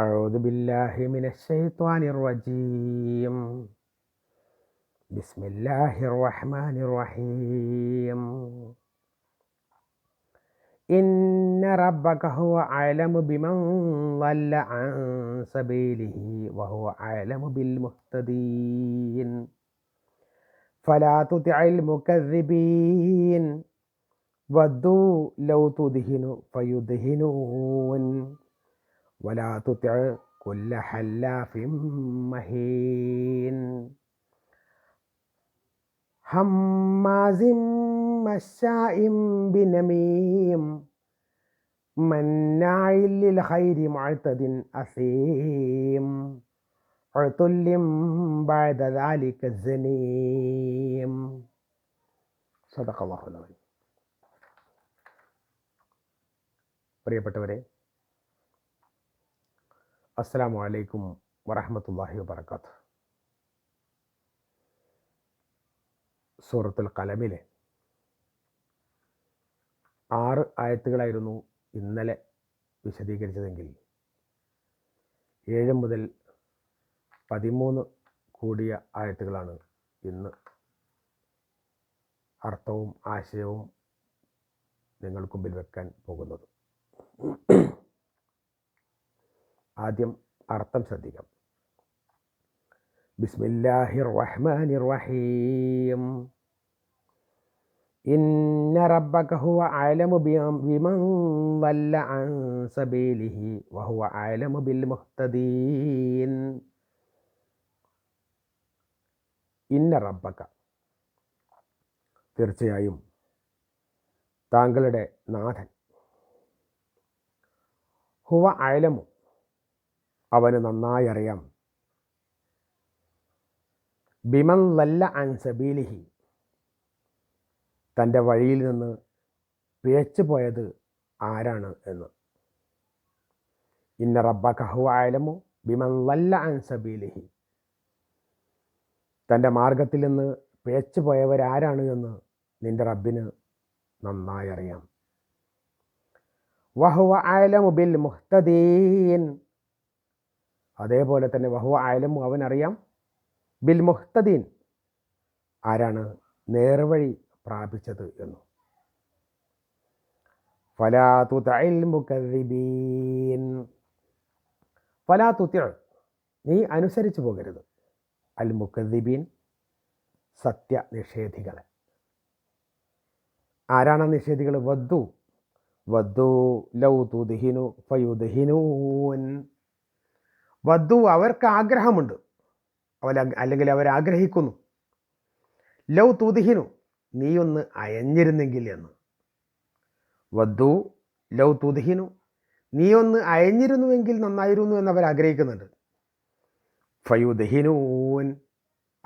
أعوذ بالله من الشيطان الرجيم. بسم الله الرحمن الرحيم. إن ربك هو أعلم بمن ضل عن سبيله وهو أعلم بالمهتدين. فلا تطع المكذبين. ودوا لو تدهن فيدهنون. വലാത്തുത്യ കുല്ല ഹല്ലാഫിം മഹീൻ ഹമ്മാസിം മശായിം ബിനമീം മന്നായിൽ ലിൽഖൈരി മുഅ്തദിൻ അസീം ഉഅ്തുല്ലിം ബഅദ ദാലിക സനീം സദഖ അലൈഹി പ്രിയപ്പെട്ടവരെ അസ്സാം വലൈക്കും വറഹമത്തല്ലാഹി വബർക്കാത്ത് സൂറത്തുൽ കലമിലെ ആറ് ആയത്തുകളായിരുന്നു ഇന്നലെ വിശദീകരിച്ചതെങ്കിൽ ഏഴ് മുതൽ പതിമൂന്ന് കൂടിയ ആയത്തുകളാണ് ഇന്ന് അർത്ഥവും ആശയവും നിങ്ങൾക്ക് മുമ്പിൽ വെക്കാൻ പോകുന്നത്. ആദ്യം അർത്ഥം ശ്രദ്ധിക്കാം. ബിസ്മില്ലാഹിർ റഹ്മാനിർ റഹീം ഇന്ന റബ്ബക ഹുവ അലമു ബിമൻ വല്ല അൻ സബീലിഹി വഹുവ അലമു ബിൽ മുഹ്തദീൻ. ഇന്ന റബ്ബക. തീർച്ചയായും താങ്കളുടെ നാഥൻ. ഹുവ അയലമു അവന് നന്നായി അറിയാം. ബിമൻ വല്ല അൻ സബീലിഹി. തന്റെ വഴിയിൽ നിന്ന് പിഴച്ചു പോയത് ആരാണ് എന്ന്. ഇന്ന റബ്ബ കഹു ആയാലമോ ബിമൻ വല്ല അൻ സബീലിഹി. തന്റെ മാർഗത്തിൽ നിന്ന് പിഴച്ചു പോയവരാരാണ് എന്ന് നിന്റെ റബ്ബിന് നന്നായി അറിയാം. വഹുവ ആലമു ബിൽ മുഹ്തദീൻ. അതേപോലെ തന്നെ വഹുവ അവൻ അറിയാം ബിൽ മുഹ്തദീൻ ആരാണ് നേർവഴി പ്രാപിച്ചത് എന്ന്. ഫലാതുത്യ നീ അനുസരിച്ചു പോകരുത്. അൽ മുക്കദ്ദിബീൻ സത്യനിഷേധികളെ. ആരാണ് നിഷേധികൾ വദ്ദു. വദ്ദു ലൗ തുദ്ഹിനു ഫയുദ്ഹിനൂൻ. വധു അവർക്ക് ആഗ്രഹമുണ്ട്. അവൻ അല്ലെങ്കിൽ അവർ ആഗ്രഹിക്കുന്നു. ലവ് തൂതിഹിനു നീയൊന്ന് അയഞ്ഞിരുന്നെങ്കിൽ എന്ന്. വധു ലവ് തൂതിഹിനു നീയൊന്ന് അയഞ്ഞിരുന്നുവെങ്കിൽ നന്നായിരുന്നു എന്നവർ ആഗ്രഹിക്കുന്നുണ്ട്. ഫയുദഹിനൂൻ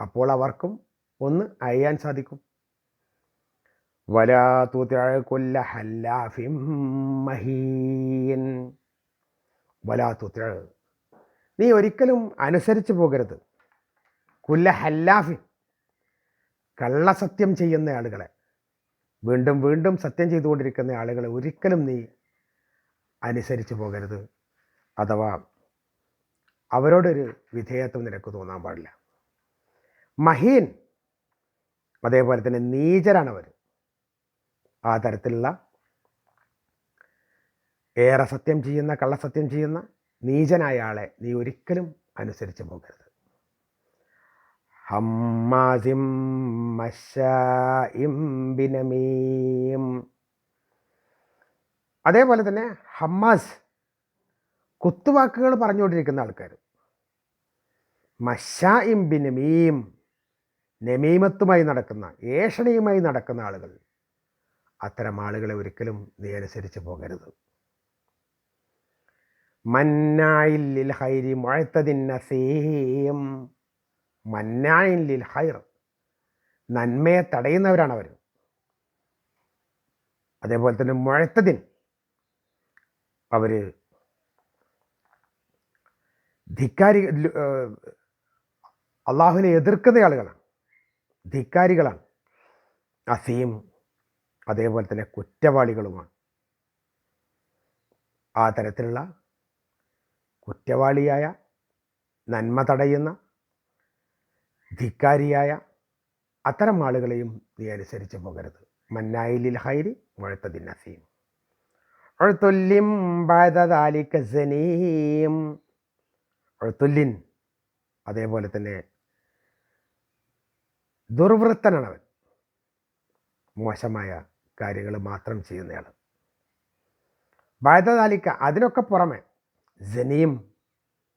അപ്പോൾ അവർക്കും ഒന്ന് അയയാൻ സാധിക്കും. വലാ തൂത്തിഴക്കുല്ല ഹല്ലാഫിം മഹീൻ. വലാ തൂത്തിഴ നീ ഒരിക്കലും അനുസരിച്ച് പോകരുത്. കുല്ല ഹല്ലാഫിൻ. കള്ളസത്യം ചെയ്യുന്ന ആളുകളെ. വീണ്ടും വീണ്ടും സത്യം ചെയ്തുകൊണ്ടിരിക്കുന്ന ആളുകളെ ഒരിക്കലും നീ അനുസരിച്ച് പോകരുത്. അഥവാ അവരോടൊരു വിധേയത്വം നിനക്ക് തോന്നാൻ പാടില്ല. മഹീൻ. അതേപോലെ തന്നെ നീചരാണ് അവർ ആ തരത്തിലുള്ള ഏറെ സത്യം ചെയ്യുന്ന കള്ളസത്യം ചെയ്യുന്ന നീചനായ ആളെ നീ ഒരിക്കലും അനുസരിച്ച് പോകരുത്. ഹമ്മാസിം ബിനമീം. അതേപോലെ തന്നെ ഹമ്മാസ് കുത്തുവാക്കുകൾ പറഞ്ഞുകൊണ്ടിരിക്കുന്ന ആൾക്കാർ. മഷ മഷായിം ബിനമീം നമീമത്തുമായി നടക്കുന്ന ഏഷണിയുമായി നടക്കുന്ന ആളുകൾ. അത്തരം ആളുകളെ ഒരിക്കലും നീ അനുസരിച്ച് പോകരുത്. മന്നായില്ലിൽ ഹൈരി മുഴത്തതിൻ നസീം. മന്നായില്ലിൽ ഹൈർ നന്മയെ തടയുന്നവരാണ് അവർ അതേപോലെ തന്നെ മുഴത്തതിൻ അവർ ധിക്കാരി അള്ളാഹുവിനെ എതിർക്കുന്ന ആളുകളാണ് ധിക്കാരികളാണ്. അസീം അതേപോലെ തന്നെ കുറ്റവാളികളുമാണ്. ആ തരത്തിലുള്ള കുറ്റവാളിയായ നന്മ തടയുന്ന ധിക്കാരിയായ അത്തരം ആളുകളെയും നീ അനുസരിച്ച് പോകരുത്. മന്നായിലിൽ ഹൈരി മുഴത്തതിൻ നസീം. ഒഴുത്തുല്യം ബാധതാലിക്ക സനീം. ഒഴുത്തുല്ലിൻ അതേപോലെ തന്നെ ദുർവൃത്തനാണവൻ. മോശമായ കാര്യങ്ങൾ മാത്രം ചെയ്യുന്നയാൾ ബാധതാലിക്ക അതിനൊക്കെ പുറമെ ജനിയും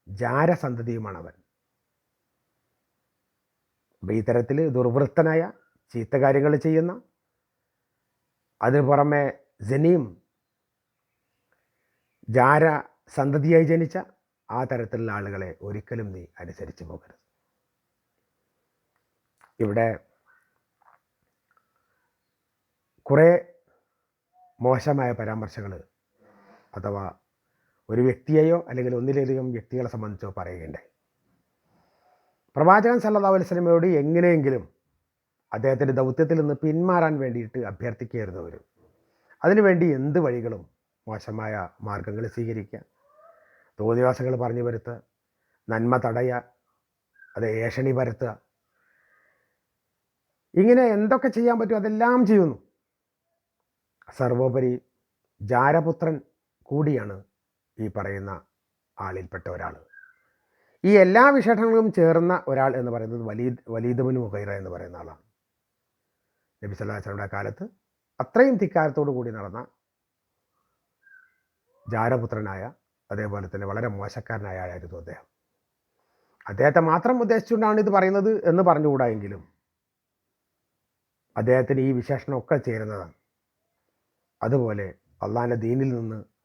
ജാരസന്തതിയുമാണവൻ. അപ്പം ഈ തരത്തിൽ ദുർവൃത്തനായ ചീത്ത കാര്യങ്ങൾ ചെയ്യുന്ന അതിന് പുറമെ ജനിയും ജാര സന്തതിയായി ജനിച്ച ആ തരത്തിലുള്ള ആളുകളെ ഒരിക്കലും നീ അനുസരിച്ച് പോകരുത്. ഇവിടെ കുറേ മോശമായ പരാമർശങ്ങൾ അഥവാ ഒരു വ്യക്തിയെയോ അല്ലെങ്കിൽ ഒന്നിലധികം വ്യക്തികളെ സംബന്ധിച്ചോ പറയുകയുണ്ടായി. പ്രവാചകൻ സല്ലാ അലൈഹി വസല്ലമയോട് എങ്ങനെയെങ്കിലും അദ്ദേഹത്തിന്റെ ദൗത്യത്തിൽ നിന്ന് പിന്മാറാൻ വേണ്ടിയിട്ട് അഭ്യർത്ഥിക്കുകയായിരുന്നു അവർ അതിനുവേണ്ടി എന്ത് വഴികളും മോശമായ മാർഗങ്ങൾ സ്വീകരിക്കുക തോന്നിവാസങ്ങൾ പറഞ്ഞു വരുത്തുക നന്മ തടയുക അത് ഏഷണി പരത്തുക. ഇങ്ങനെ എന്തൊക്കെ ചെയ്യാൻ പറ്റും അതെല്ലാം ചെയ്യുന്നു. സർവോപരി ജാരപുത്രൻ കൂടിയാണ് ഈ പറയുന്ന ആളിൽപ്പെട്ട ഒരാൾ. ഈ എല്ലാ വിശേഷങ്ങളും ചേർന്ന ഒരാൾ എന്ന് പറയുന്നത് വലീദ് വലീദുബിന് മുഖൈറ എന്ന് പറയുന്ന ആളാണ്. നബി സല്ലാസ്ലയുടെ കാലത്ത് അത്രയും ധിക്കാരത്തോടു കൂടി നടന്ന ജാരപുത്രനായ അതേപോലെ തന്നെ വളരെ മോശക്കാരനായ ആളായിരുന്നു അദ്ദേഹം. അദ്ദേഹത്തെ മാത്രം ഉദ്ദേശിച്ചുകൊണ്ടാണ് ഇത് പറയുന്നത് എന്ന് പറഞ്ഞുകൂടായെങ്കിലും അദ്ദേഹത്തിന് ഈ വിശേഷണമൊക്കെ ചേരുന്നതാണ്. അതുപോലെ അള്ളാഹിന്റെ ദീനിൽ നിന്ന്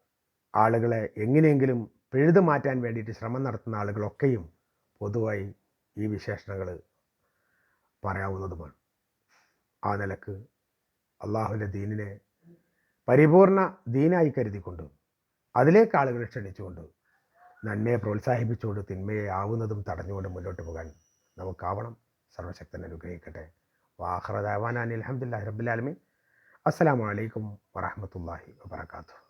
ആളുകളെ എങ്ങനെയെങ്കിലും പിഴുതു മാറ്റാൻ വേണ്ടിയിട്ട് ശ്രമം നടത്തുന്ന ആളുകളൊക്കെയും പൊതുവായി ഈ വിശേഷണങ്ങൾ പറയാവുന്നതുമാണ്. ആ നിലയ്ക്ക് അള്ളാഹുവിന്റെ ദീനിനെ പരിപൂർണ ദീനായി കരുതിക്കൊണ്ട് അതിലേക്ക് ആളുകളെ ക്ഷണിച്ചുകൊണ്ട് നന്മയെ പ്രോത്സാഹിപ്പിച്ചുകൊണ്ട് തിന്മയെ ആവുന്നതും തടഞ്ഞുകൊണ്ട് മുന്നോട്ട് പോകാൻ നമുക്കാവണം. സർവശക്തൻ അനുഗ്രഹിക്കട്ടെ. വാഹ്റദാവാൻ അലഹമുല്ലാ റബ്ബുലാലമി അസ്സാം വലൈക്കും വറഹമത്തല്ലാഹി വാബർക്കാത്തു